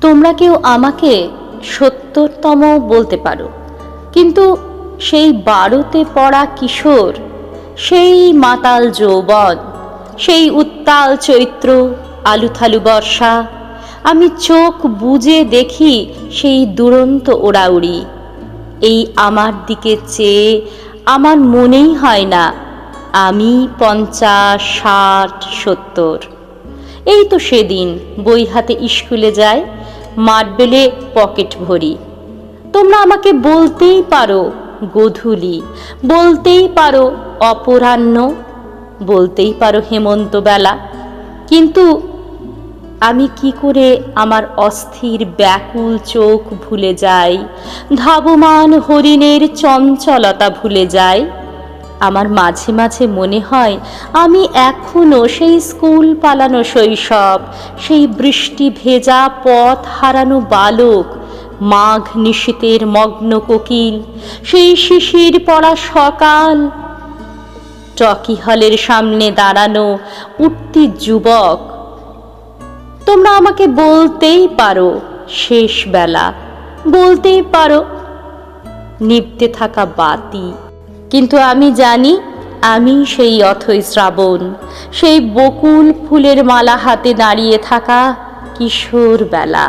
তোমরা কেউ আমাকে সত্তরতম বলতে পারো। কিন্তু সেই বারোতে পড়া কিশোর, সেই মাতাল যৌবন, সেই উত্তাল চৈত্র, আলুথালু বর্ষা, আমি চোখ বুজে দেখি সেই দুরন্ত ওড়াউড়ি। এই আমার দিকে চেয়ে আমার মনেই হয় না, আমি পঞ্চাশ, ষাট, সত্তর। এই তো সেদিন বই হাতে স্কুলে যায় মার্বেলে পকেট ভরি। তোমরা আমাকে বলতেই পারো, গধূলি। বলতেই পারো, অপরাহ্ন। বলতেই পারো, হেমন্ত বেলা। কিন্তু আমি কি করে আমার অস্থির, ব্যাকুল চোখ ভুলে যাই? ধাবমান হরিণের চঞ্চলতা ভুলে যাই? আমার মাঝে মাঝে মনে হয় আমি এখনও সেই স্কুল পালানো শৈশব, সেই বৃষ্টি ভেজা পথ হারানো বালক, মাঘ নিশীতের মগ্ন কোকিল, সেই শিশির পড়া সকাল। টকি হলের সামনে দাঁড়ানো উঠতি যুবক, তোমরা আমাকে বলতেই পারো শেষ বেলা, বলতেই পারো নিভতে থাকা বাতি। কিন্তু আমি জানি আমি সেই অথই শ্রাবণ, সেই বকুল ফুলের মালা হাতে দাঁড়িয়ে থাকা কিশোর বেলা